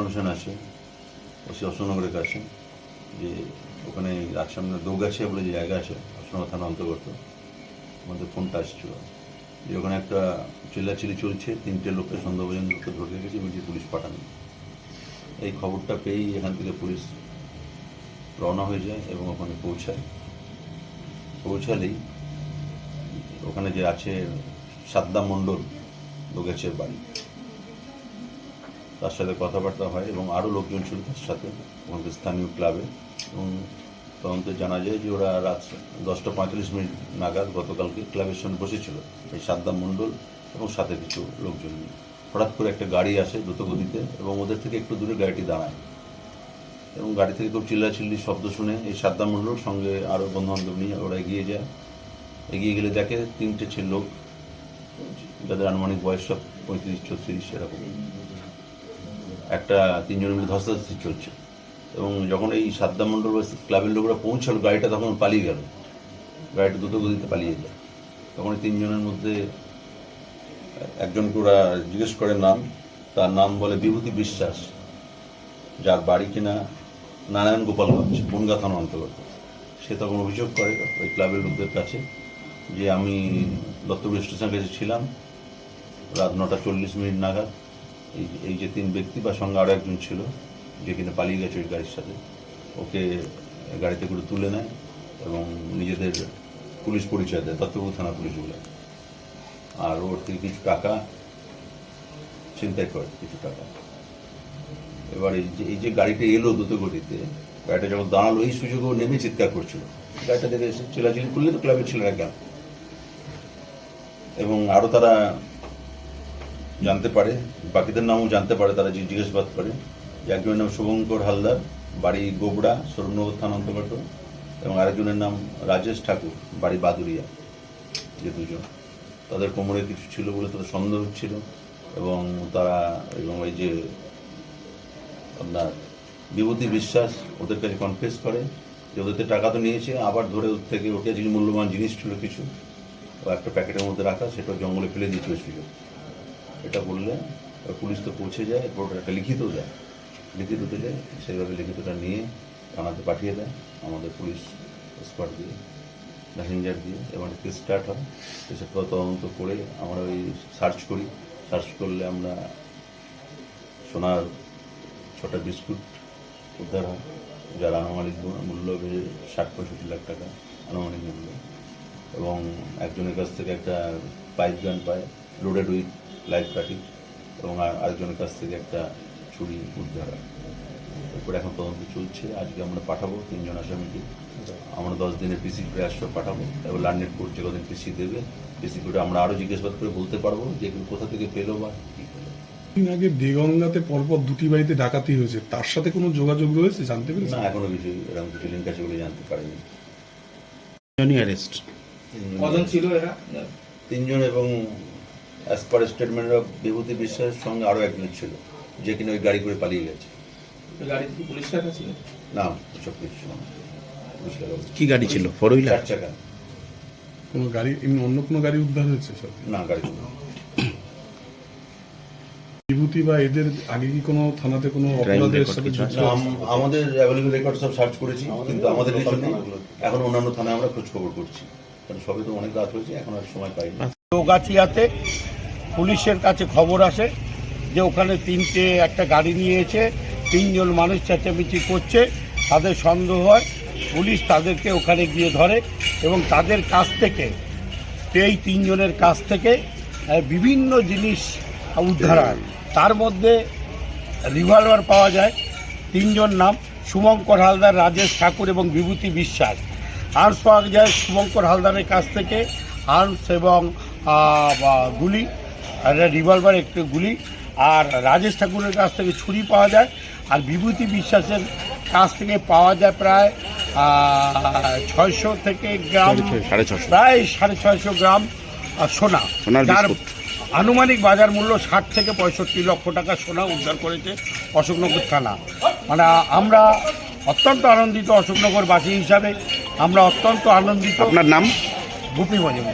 Information আছে OC অশোকনগরের কাছে, যে ওখানে রাজসামনে দৌগাছিয়া বলে যে জায়গা আছে অশোকনগর থানা অন্তর্গত, আমাদের ফোনটা আসছিল। যে ওখানে একটা চিল্লাচিলি চলছে, তিনটে লোককে সন্দেহভাজন লোককে ধরে রেখেছে মিটিয়ে পুলিশ পাঠানো এই খবরটা পেয়েই এখান থেকে পুলিশ রওনা হয়ে যায় এবং ওখানে পৌঁছায়। পৌঁছালেই ওখানে যে আছে সাদ্দা মণ্ডল দোগেছের বাড়ি। তার সাথে কথাবার্তা হয় এবং আরও লোকজন ছিল তার সাথে ওখানকার স্থানীয় ক্লাবে এবং তদন্তে জানা যায় যে ওরা রাত দশটা পঁয়তাল্লিশ মিনিট নাগাদ গতকালকে ক্লাবের সঙ্গে বসেছিল এই সাদ্দাম মণ্ডল এবং সাথে কিছু লোকজন নিয়ে। হঠাৎ করে একটা গাড়ি আসে দ্রুতগতিতে এবং ওদের থেকে একটু দূরে গাড়িটি দাঁড়ায় এবং গাড়ি থেকে খুব চিল্লাচিল্লি শব্দ শুনে এই সাদ্দাম মণ্ডল সঙ্গে আরও বন্ধুবান্ধব নিয়ে ওরা এগিয়ে যায়। এগিয়ে গেলে দেখে তিনটে ছিল লোক, যাদের আনুমানিক বয়স সব পঁয়ত্রিশ, ছত্রিশ, এরকম। একটা তিনজনের মধ্যে ধস্তাধস্তি চলছে। এবং যখন এই সাদ্দাম মণ্ডল ক্লাবের লোকরা পৌঁছালো, গাড়িটা তখন পালিয়ে গেল। গাড়িটা দ্রুত গতিতে পালিয়ে যায় তখন এই তিনজনের মধ্যে একজনকে ওরা জিজ্ঞেস করে নাম। তার নাম বলে বিভূতি বিশ্বাস, যার বাড়ি কিনা নারায়ণ গোপালগঞ্জ, বনগা থানা অন্তর্গত। সে তখন অভিযোগ করে ওই ক্লাবের লোকদের কাছে যে, আমি দত্তপুর স্টেশনের কাছে ছিলাম রাত নটা চল্লিশ মিনিট নাগাদ। এই এই যে তিন ব্যক্তি বা সঙ্গে আরও একজন ছিল, যে কিনা পালিয়ে গেছে ওই গাড়ির সাথে, ওকে গাড়িতে করে তুলে নেয় এবং নিজেদের পুলিশ পরিচয় দেয়, দত্তপুর থানা পুলিশ বলে। আর ওর থেকে কিছু টাকা চিন্তাই করে, কিছু টাকা। এবার এই যে এই যে গাড়িটা এলো দ্রুত গতিতে, গাড়িটা যখন দাঁড়াল, এই সুযোগে ও নেমে চিৎকার করছিল। গাড়িটা দেখে এসে চিলাচিলি করলে তো ক্লাবের ছেলেরা কেন এবং আরও তারা জানতে পারে, বাকিদের নামও জানতে পারে, তারা জিজ্ঞাসাবাদ করে। একজনের নাম শুভঙ্কর হালদার, বাড়ি গোবড়া সরুনগর থানা অন্তর্গত, এবং আরেকজনের নাম রাজেশ ঠাকুর, বাড়ি বাদুরিয়া, যে দুজন। তাদের কোমরে কিছু ছিল বলে তাদের সন্দেহ হচ্ছিল এবং তারা, এবং এই যে আপনার বিভূতি বিশ্বাস ওদের কাছে কনফেস করে, যে ওদের টাকা তো নিয়েছে, আবার ধরে ওর থেকে ওকে যে মূল্যবান জিনিস ছিল কিছু, ও একটা প্যাকেটের মধ্যে রাখা, সেটা জঙ্গলে ফেলে দিয়েছিল এটা বললে পুলিশ তো পৌঁছে যায়, এরপর একটা লিখিত দেয় লিখিত যায় সেইভাবে লিখিতটা নিয়ে থানাতে পাঠিয়ে দেয়, আমাদের পুলিশ স্কোয়াড দিয়ে, মেসেঞ্জার দিয়ে। এবং কেস স্টার্ট হয় পর তদন্ত করে আমরা ওই সার্চ করি। সার্চ করলে আমরা সোনার ছটা বিস্কুট উদ্ধার হয়, যার আনুমানিক মূল্য ষাট পঁয়ষট্টি লাখ টাকা, আনুমানিক মূল্য। এবং একজনের কাছ থেকে একটা পাইপ গান পায় লোডেড উইথ লাইফ কাটি এবং আর আরেকজনের কাছ থেকে একটা ছুরি উদ্ধার এরপরে এখন তদন্ত চলছে। আজকে আমরা পাঠাবো তিনজন আসামিকে। আমরা দশ দিনের পিসি প্রয়াস পাঠাবো। এবার লার্নেট কোর্ট যে কদিন পিসি দেবে পিসি আমরা আরও জিজ্ঞাসাবাদ করে বলতে পারব যে এগুলো কোথা থেকে পেল বা কী পেল। দিন আগে দেগঙ্গাতে পরপর দুটি বাড়িতে ডাকাতি হয়েছে। তার সাথে কোনো যোগাযোগ রয়েছে জানতে না পেরেছেন এখনও কিছু এরকম কিছু লিঙ্ক আছে বলে জানতে পারিনি। অ্যারেস্ট। কজন ছিল এরা তিনজন এবং as per statement of Bibhuti বিশ্বাসের সঙ্গে আরও একজন ছিল যে কিনা ওই গাড়ি করে পালিয়ে গেছে। গাড়ি কি পুলিশ রাখা ছিল? না এসব কিছু না। পুলিশ লাগাবো। কি গাড়ি ছিল? ফোর হুইলার চার চাকা। কোনো গাড়ি এমনি অন্য কোনো গাড়ি উদ্ধার হয়েছে সব? না গাড়ি বিভূতি বা এদের আগে কি কোনো থানাতে কোনো অপরাধের সাথে যুক্ত আম- আমাদের অ্যাভেলেবল রেকর্ড সব সার্চ করেছি কিন্তু আমাদের কিছু নেই। এখন অন্যান্য থানায় আমরা খোঁজ খবর করছি। কারণ সবে তো অনেক রাত হয়েছে এখন আর সময় পাইনি। দোগাছিয়াতে পুলিশের কাছে খবর আসে যে ওখানে তিনটে একটা গাড়ি নিয়েছে, তিনজন মানুষ চেঁচামেচি করছে, তাদের সন্দেহ হয়, পুলিশ তাদেরকে ওখানে গিয়ে ধরে এবং তাদের কাছ থেকে, এই তিনজনের কাছ থেকে বিভিন্ন জিনিস উদ্ধার হয়। তার মধ্যে রিভলভার পাওয়া যায়, তিনজন নাম শুভঙ্কর হালদার, রাজেশ ঠাকুর এবং বিভূতি বিশ্বাস। আর্মস পাওয়া যায় শুভঙ্কর হালদারের কাছ থেকে আর্মস এবং গুলি। আর রিভলভার একটু গুলি। আর রাজেশ ঠাকুরের কাছ থেকে ছুরি পাওয়া যায়। আর বিভূতি বিশ্বাসের কাছ থেকে পাওয়া যায় প্রায় ছয়শো থেকে গ্রাম সাড়ে ছশো প্রায় সাড়ে ছয়শো গ্রাম সোনা। যার আনুমানিক বাজার মূল্য ষাট থেকে পঁয়ষট্টি লক্ষ টাকা সোনা উদ্ধার করেছে অশোকনগর থানা। মানে আমরা অত্যন্ত আনন্দিত অশোকনগরবাসী হিসাবে আমরা অত্যন্ত আনন্দিত। আপনার নাম? গুপি মজুমদার।